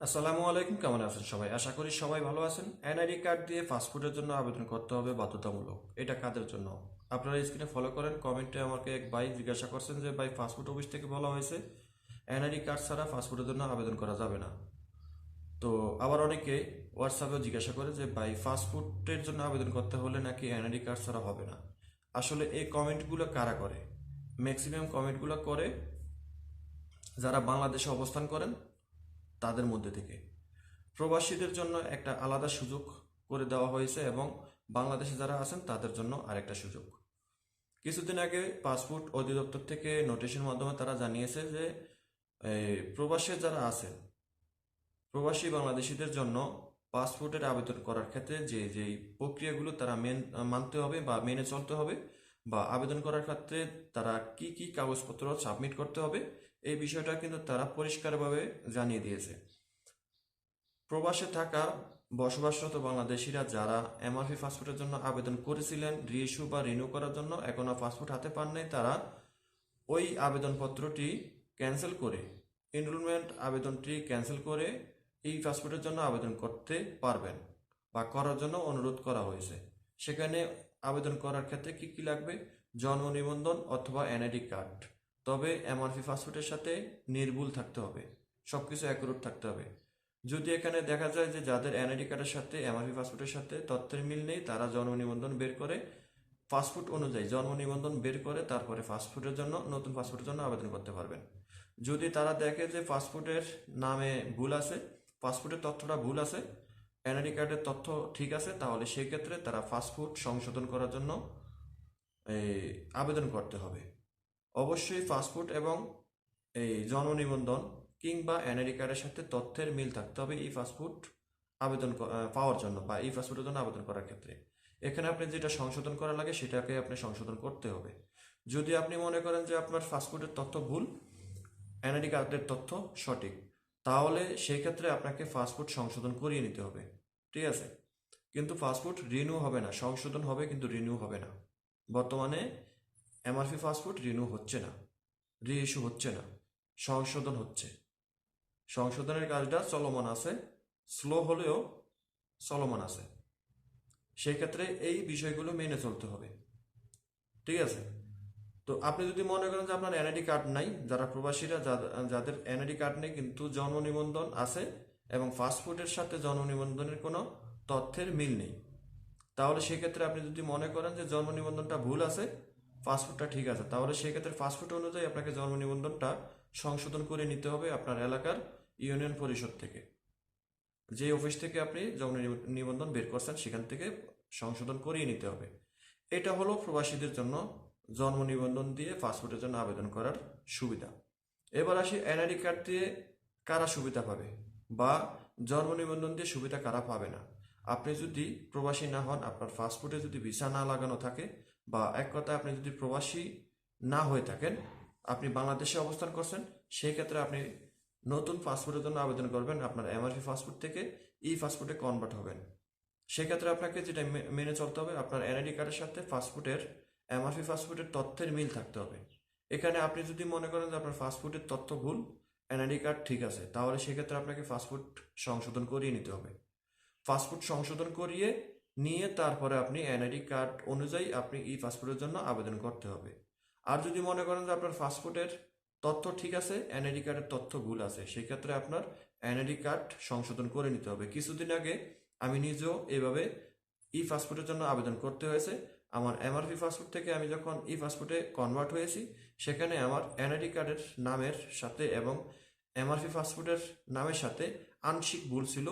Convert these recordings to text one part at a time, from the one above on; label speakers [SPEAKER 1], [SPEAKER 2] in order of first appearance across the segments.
[SPEAKER 1] আসসালামু আলাইকুম, কেমন আছেন সবাই? আশা করি সবাই ভালো আছেন। এনআইডি কার্ড দিয়ে পাসপোর্টের জন্য আবেদন করতে হবে বাধ্যতামূলক। এটা কাদের জন্য? আপনারা স্ক্রিনে ফলো করেন, কমেন্টে আমাকে এক ভাই জিজ্ঞাসা করছেন যে, ভাই, পাসপোর্ট অফিস থেকে বলা হয়েছে? এনআইডি কার্ড ছাড়া পাসপোর্টের জন্য আবেদন করা যাবে না। তো আবার অনেকে হোয়াটসঅ্যাপেও জিজ্ঞাসা করে যে, ভাই, পাসপোর্টের জন্য আবেদন করতে হলে নাকি এনআইডি কার্ড ছাড়া হবে না? আসলে এই কমেন্টগুলো কারা করে? ম্যাক্সিমাম কমেন্টগুলো করে যারা বাংলাদেশে অবস্থান করেন তাদের মধ্যে থেকে। প্রবাসীদের জন্য একটা আলাদা সুযোগ করে দেওয়া হয়েছে এবং বাংলাদেশে যারা আছেন, তাদের জন্য আরেকটা সুযোগ। কিছুদিন আগে পাসপোর্ট অধিদপ্তর থেকে নোটিশের মাধ্যমে তারা জানিয়েছে যে প্রবাসে যারা আছেন, প্রবাসী বাংলাদেশিদের জন্য পাসপোর্টের আবেদন করার ক্ষেত্রে যে যে প্রক্রিয়াগুলো তারা মেন, মানতে হবে বা মেনে চলতে হবে বা আবেদন করার ক্ষেত্রে তারা কি কি কাগজপত্র সাবমিট করতে হবে এই বিষয়টা কিন্তু তারা পরিষ্কারভাবে জানিয়ে দিয়েছে। প্রবাসে থাকা বসবাসরত বাংলাদেশিরা যারা এমআরপি পাসপোর্টের জন্য আবেদন করেছিলেন, রিইস্যু বা রিনিউ করার জন্য এখনও পাসপোর্ট হাতে পান নাই তারা ওই আবেদনপত্রটি ক্যান্সেল করে, এনরোলমেন্ট আবেদনটি ক্যান্সেল করে এই পাসপোর্টের জন্য আবেদন করতে পারবেন বা করার জন্য অনুরোধ করা হয়েছে। সেখানে আবেদন করার ক্ষেত্রে কি কি লাগবে? জন্ম নিবন্ধন অথবা এনআইডি কার্ড। তবে এমআরপি পাসপোর্টের সাথে নির্ভুল থাকতে হবে সব কিছু অ্যাকুরেট থাকতে হবে। যদি এখানে দেখা যায় যে যাদের এনআইডি কার্ডের সাথে এমআরপি পাসপোর্টের সাথে তথ্যের মিল নেই, তারা জন্ম নিবন্ধন বের করে ফাস্টফুড অনুযায়ী জন্ম নিবন্ধন বের করে তারপরে ফাস্টফুডের জন্য, নতুন পাসপোর্টের জন্য আবেদন করতে পারবেন। যদি তারা দেখে যে ফাস্টফুডের নামে ভুল আছে ফাস্টফুডের তথ্যটা ভুল আছে এনআইডি কার্ডের তথ্য ঠিক আছে, তাহলে সেই ক্ষেত্রে তারা ফাস্টফুড সংশোধন করার জন্য আবেদন করতে হবে। অবশ্যই পাসপোর্ট এবং এই জন্ম নিবন্ধন কিংবা এনআইডি কার্ডের সাথে তথ্যের মিল থাকতে হবে এই পাসপোর্ট আবেদন পাওয়ার জন্য বা এই পাসপোর্টের জন্য আবেদন করার ক্ষেত্রে। এখানে আপনি যেটা সংশোধন করা লাগে সেটাকে আপনি সংশোধন করতে হবে। যদি আপনি মনে করেন যে আপনার পাসপোর্টের তথ্য ভুল, এনআইডি কার্ডের তথ্য সঠিক, তাহলে সেই ক্ষেত্রে আপনাকে পাসপোর্ট সংশোধন করিয়ে নিতে হবে। ঠিক আছে? কিন্তু পাসপোর্ট রিনিউ হবে না, সংশোধন হবে কিন্তু রিনিউ হবে না। বর্তমানে এমআরপি পাসপোর্ট রিনিউ হচ্ছে না। রি ইস্যু হচ্ছে না। সংশোধন হচ্ছে। সংশোধনের কাজটা চলমান আছে, স্লো হলেও চলমান আছে। সেক্ষেত্রে এই বিষয়গুলো মেনে চলতে হবে। ঠিক আছে? তো আপনি যদি মনে করেন যে আপনার এনআইডি কার্ড নাই, যারা প্রবাসীরা যাদের- এনআইডি কার্ড নেই কিন্তু জন্ম নিবন্ধন আছে এবং পাসপোর্টের সাথে জন্ম নিবন্ধনের কোনো তথ্যের মিল নেই, তাহলে সেক্ষেত্রে আপনি যদি মনে করেন যে জন্ম নিবন্ধনটা ভুল আছে পাসপোর্টটা ঠিক আছে। তাহলে সেক্ষেত্রে পাসপোর্ট অনুযায়ী আপনাকে জন্ম নিবন্ধনটা সংশোধন করে নিতে হবে আপনার এলাকার ইউনিয়ন পরিষদ থেকে। যে অফিস থেকে আপনি জন্ম নিব- নিবন্ধন বের করছেন, সেখান থেকে সংশোধন করিয়ে নিতে হবে। এটা হলো প্রবাসীদের জন্য জন্ম নিবন্ধন দিয়ে পাসপোর্টের জন্য আবেদন করার সুবিধা। এবার আসি এনআইডি কার্ড দিয়ে কারা সুবিধা পাবে বা জন্ম নিবন্ধন দিয়ে সুবিধা কারা পাবে না। আপনি যদি প্রবাসী না হন, আপনার পাসপোর্টে যদি ভিসা না লাগানো থাকে বা এক কথায় আপনি যদি প্রবাসী না হয়ে থাকেন, আপনি বাংলাদেশে অবস্থান করছেন, সেই ক্ষেত্রে আপনি নতুন পাসপোর্টের জন্য আবেদন করবেন, আপনার এমআরপি পাসপোর্ট থেকে ই পাসপোর্টে কনভার্ট হবেন। সেক্ষেত্রে আপনাকে যেটা মেনে চলতে হবে, আপনার এনআইডি কার্ডের সাথে পাসপোর্টের, এমআরপি পাসপোর্টের তথ্যের মিল থাকতে হবে। এখানে আপনি যদি মনে করেন যে আপনার পাসপোর্টের তথ্য ভুল, এনআইডি কার্ড ঠিক আছে, তাহলে সেক্ষেত্রে আপনাকে পাসপোর্ট সংশোধন করিয়ে নিতে হবে। পাসপোর্ট সংশোধন করিয়ে নিয়ে তারপরে আপনি এনআইডি কার্ড অনুযায়ী আপনি ই পাসপোর্টের জন্য আবেদন করতে হবে। আর যদি মনে করেন যে আপনার পাসপোর্টের তথ্য ঠিক আছে, এনআইডি কার্ডের তথ্য ভুল আছে, সেক্ষেত্রে আপনার এনআইডি কার্ড সংশোধন করে নিতে হবে। কিছুদিন আগে আমি নিজেও এভাবে ই পাসপোর্টের জন্য আবেদন করতে হয়েছে। আমার এমআরপি পাসপোর্ট থেকে আমি যখন ই পাসপোর্টে কনভার্ট হয়েছি, সেখানে আমার এনআইডি কার্ডের নামের সাথে এবং এমআরপি পাসপোর্টের নামের সাথে আংশিক ভুল ছিল।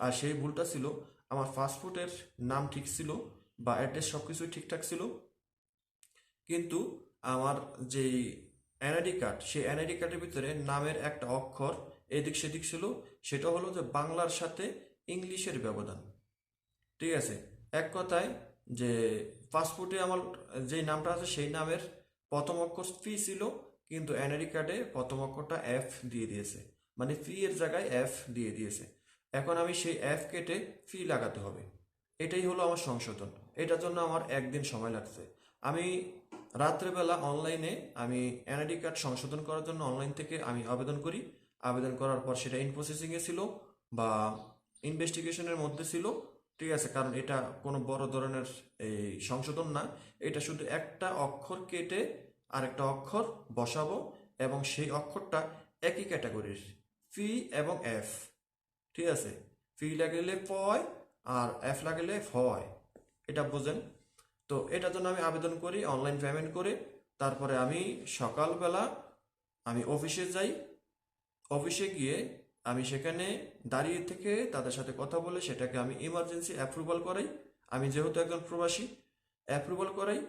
[SPEAKER 1] আর সেই ভুলটা ছিল, আমার পাসপোর্টের নাম ঠিক ছিল বা অ্যাড্রেস সব কিছুই ঠিকঠাক ছিল। কিন্তু আমার যেই এনআইডি কার্ড সেই এনআইডি কার্ডের ভিতরে নামের একটা অক্ষর এদিক সেদিক ছিল, সেটা হলো যে বাংলার সাথে ইংলিশের ব্যবধান। ঠিক আছে? এক কথায় যে পাসপোর্টে আমার যে নামটা আছে, সেই নামের প্রথম অক্ষর ফি ছিল, কিন্তু এনআইডি কার্ডে প্রথম অক্ষরটা এফ দিয়ে দিয়েছে। মানে ফি এর জায়গায় এফ দিয়ে দিয়েছে। এখন আমি সেই অ্যাপ কেটে ফি লাগাতে হবে। এটাই হলো আমার সংশোধন। এটার জন্য আমার একদিন সময় লাগছে। আমি রাত্রেবেলা অনলাইনে আমি এনআইডি কার্ড সংশোধন করার জন্য অনলাইন থেকে আমি আবেদন করি। আবেদন করার পর সেটা ইন প্রসেসিংয়ে ছিল বা ইনভেস্টিগেশনের মধ্যে ছিল। ঠিক আছে, কারণ এটা কোনো বড় ধরনের এই সংশোধন না। এটা শুধু একটা অক্ষর কেটে আরেকটা অক্ষর বসাবো এবং সেই অক্ষরটা একই ক্যাটাগরির ফি এবং এফ ঠিক আছে? ফি লাগলে ফয় আর এফ লাগলে ফয় এটা বোঝেন? তো এটার জন্য আমি আবেদন করি অনলাইন পেমেন্ট করে। তারপরে আমি সকালবেলা আমি অফিসে যাই। অফিসে গিয়ে আমি সেখানে দাঁড়িয়ে থেকে তাদের সাথে কথা বলে সেটাকে আমি ইমার্জেন্সি অ্যাপ্রুভাল করাই। আমি যেহেতু একজন প্রবাসী অ্যাপ্রুভাল করাই।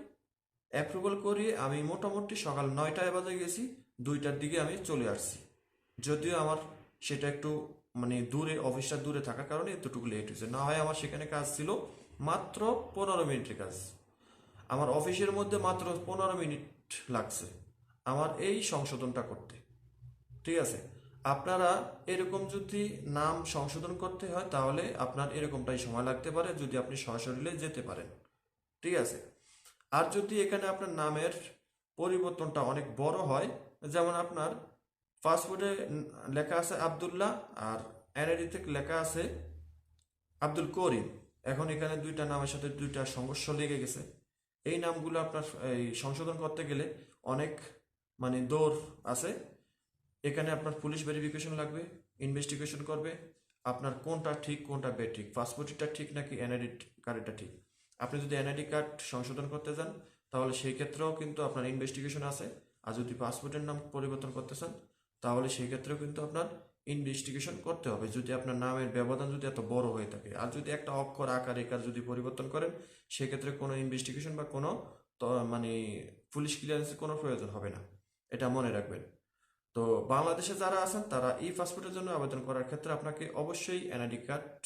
[SPEAKER 1] অ্যাপ্রুভাল করিয়ে আমি মোটামুটি সকাল নয়টায় বাজে গেছি, দুইটার দিকে আমি চলে আসছি। যদিও আমার সেটা একটু মানে দূরে অফিসটা দূরে থাকার কারণে এতটুকু লেট হয়েছে। না হয় আমার সেখানে কাজ ছিল মাত্র পনেরো মিনিটের কাজ। আমার অফিসের মধ্যে মাত্র পনেরো মিনিট লাগছে আমার এই সংশোধনটা করতে। ঠিক আছে? আপনারা এরকম যদি নাম সংশোধন করতে হয়, তাহলে আপনার এরকমটাই সময় লাগতে পারে, যদি আপনি সশরীরে যেতে পারেন। ঠিক আছে? আর যদি এখানে আপনার নামের পরিবর্তনটা অনেক বড় হয়, যেমন আপনার পাসপোর্টে লেখা আছে আবদুল্লাহ আর এনআইডিতে লেখা আছে আব্দুল করিম। এখন এখানে দুইটা নামের সাথে দুইটা সংঘর্ষ লেগে গেছে। এই নামগুলো আপনার, এই সংশোধন করতে গেলে অনেক মানে দৌড় আছে। এখানে আপনার পুলিশ ভেরিফিকেশন লাগবে ইনভেস্টিগেশন করবে, আপনার কোনটা ঠিক, কোনটা বেঠিক পাসপোর্টটা ঠিক নাকি এনআইডি কার্ডটা ঠিক। আপনি যদি এনআইডি কার্ড সংশোধন করতে যান তাহলে সেই ক্ষেত্রেও কিন্তু আপনার ইনভেস্টিগেশন আছে। আর যদি পাসপোর্টের নাম পরিবর্তন করতে চান তাহলে সেই ক্ষেত্রেও কিন্তু আপনার ইনভেস্টিগেশন করতে হবে। যদি আপনার নামের ব্যবধান যদি এত বড় হয়ে থাকে আর যদি একটা অক্ষর, আকার, একার যদি পরিবর্তন করেন, সেক্ষেত্রে কোনো ইনভেস্টিগেশন বা কোনো মানে পুলিশ ক্লিয়ারেন্সের কোনো প্রয়োজন হবে না। এটা মনে রাখবেন। তো বাংলাদেশে যারা আছেন, তারা ই পাসপোর্টের জন্য আবেদন করার ক্ষেত্রে আপনাকে অবশ্যই এনআইডি কার্ড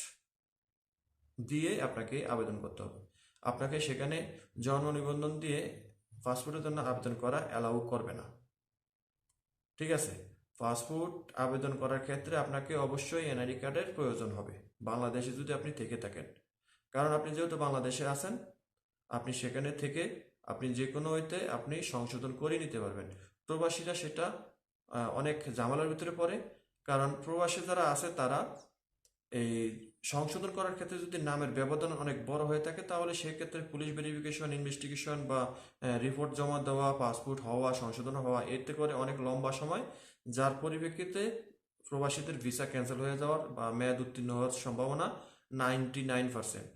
[SPEAKER 1] দিয়ে আপনাকে আবেদন করতে হবে। আপনাকে সেখানে জন্ম নিবন্ধন দিয়ে পাসপোর্টের জন্য আবেদন করা অ্যালাউ করবে না। ঠিক আছে? পাসপোর্ট আবেদন করার ক্ষেত্রে আপনাকে অবশ্যই এনআইডি কার্ডের প্রয়োজন হবে। বাংলাদেশে যদি আপনি থেকে থাকেন। কারণ আপনি যেহেতু বাংলাদেশে আছেন, আপনি সেখানে থেকে আপনি যে কোনো হইতে আপনি সংশোধন করে নিতে পারবেন। প্রবাসীরা সেটা অনেক জামালার ভিতরে পড়ে। কারণ প্রবাসী যারা আছে তারা এই সংশোধন করার ক্ষেত্রে যদি নামের ব্যবধান অনেক বড় হয়ে থাকে, তাহলে সেই ক্ষেত্রে পুলিশ ভেরিফিকেশন ইনভেস্টিগেশন বা রিপোর্ট জমা দেওয়া পাসপোর্ট হওয়া, সংশোধন হওয়া, এতে করে অনেক লম্বা সময়, যার পরিপ্রেক্ষিতে প্রবাসীদের ভিসা ক্যান্সেল হয়ে যাওয়ার বা মেয়াদ উত্তীর্ণ হওয়ার সম্ভাবনা নাইনটি নাইন পার্সেন্ট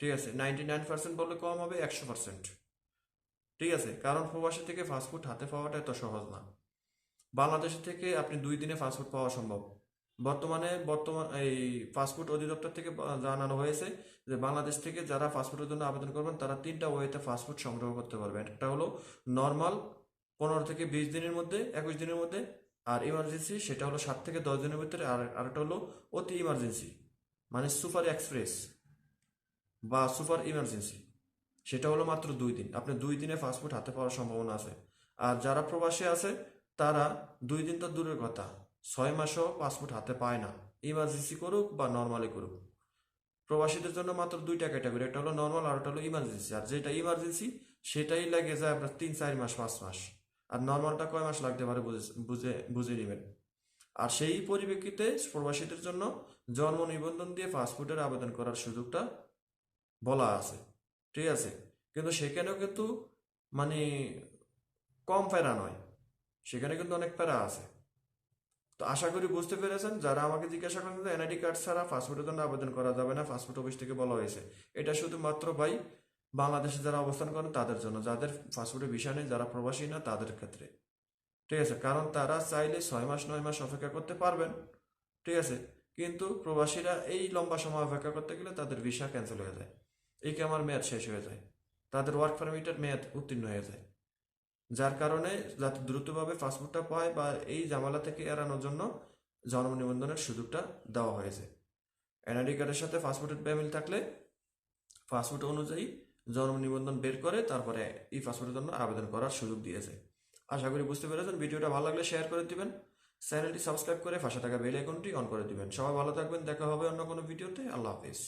[SPEAKER 1] ঠিক আছে? নাইনটি নাইন পার্সেন্ট বললে কম হবে একশো পার্সেন্ট ঠিক আছে? কারণ প্রবাসী থেকে পাসপোর্ট হাতে পাওয়াটা এত সহজ না। বাংলাদেশ থেকে আপনি দুই দিনে পাসপোর্ট পাওয়া সম্ভব। বর্তমানে বর্তমান এই পাসপোর্ট অধিদপ্তর থেকে জানানো হয়েছে যে বাংলাদেশ থেকে যারা পাসপোর্টের জন্য আবেদন করবেন, তারা তিনটা ওয়েতে পাসপোর্ট সংগ্রহ করতে পারবেন। একটা হলো নর্মাল পনেরো থেকে বিশ দিনের মধ্যে, একুশ দিনের মধ্যে, আর ইমার্জেন্সি সেটা হলো সাত থেকে দশ দিনের ভিতরে, আর আরেকটা হলো অতি ইমার্জেন্সি মানে সুপার এক্সপ্রেস বা সুপার ইমার্জেন্সি সেটা হলো মাত্র দুই দিন। আপনি দুই দিনে পাসপোর্ট হাতে পাওয়ার সম্ভাবনা আছে। আর যারা প্রবাসী আছে, তারা দুই দিন তো দূরের কথা। ছয় মাসও পাসপোর্ট হাতে পায় না। ইমার্জেন্সি করুক বা নর্মালি করুক। প্রবাসীদের জন্য মাত্র দুইটা ক্যাটাগরি একটা হলো নর্মাল আর একটা হলো ইমার্জেন্সি আর যেটা ইমার্জেন্সি সেটাই লাগে যায় আপনার তিন, চার মাস, পাঁচ মাস। আর নর্মালটা কয় মাস লাগতে পারে বুঝে বুঝে নেবেন। আর সেই পরিপ্রেক্ষিতে প্রবাসীদের জন্য জন্ম নিবন্ধন দিয়ে পাসপোর্টের আবেদন করার সুযোগটা বলা আছে। ঠিক আছে? কিন্তু সেখানেও কিন্তু মানে কম প্যারা নয়। সেখানে কিন্তু অনেক প্যারা আছে। তো আশা করি বুঝতে পেরেছেন, যারা আমাকে জিজ্ঞাসা করেন এনআইডি কার্ড ছাড়া পাসপোর্টের জন্য আবেদন করা যাবে না? পাসপোর্ট অফিস থেকে বলা হয়েছে। এটা শুধুমাত্র ভাই বাংলাদেশে যারা অবস্থান করেন, তাদের জন্য। যাদের পাসপোর্টে ভিসা নেই, যারা প্রবাসী না, তাদের ক্ষেত্রে। ঠিক আছে? কারণ তারা চাইলে ছয় মাস, নয় মাস অপেক্ষা করতে পারবেন। ঠিক আছে? কিন্তু প্রবাসীরা এই লম্বা সময় অপেক্ষা করতে গেলে তাদের ভিসা ক্যান্সেল হয়ে যায়। এই আমার মেয়াদ শেষ হয়ে যায়। তাদের ওয়ার্ক পারমিটের মেয়াদ উত্তীর্ণ হয়ে যায়। যার কারণে যাতে দ্রুতভাবে পাসপোর্টটা পায় বা এই জামালা থেকে এড়ানোর জন্য জন্ম নিবন্ধনের সুযোগটা দেওয়া হয়েছে। এনআইডি কার্ডের সাথে পাসপোর্টের পেমেন্ট থাকলে পাসপোর্ট অনুযায়ী জন্ম নিবন্ধন বের করে তারপরে এই পাসপোর্টের জন্য আবেদন করার সুযোগ দিয়েছে। আশা করি বুঝতে পেরেছেন। ভিডিওটা ভালো লাগলে শেয়ার করে দিবেন। চ্যানেলটি সাবস্ক্রাইব করে পাশে থাকা বেল আইকনটি অন করে দিবেন। সবাই ভালো থাকবেন। দেখা হবে অন্য কোনো ভিডিওতে। আল্লাহ হাফিজ।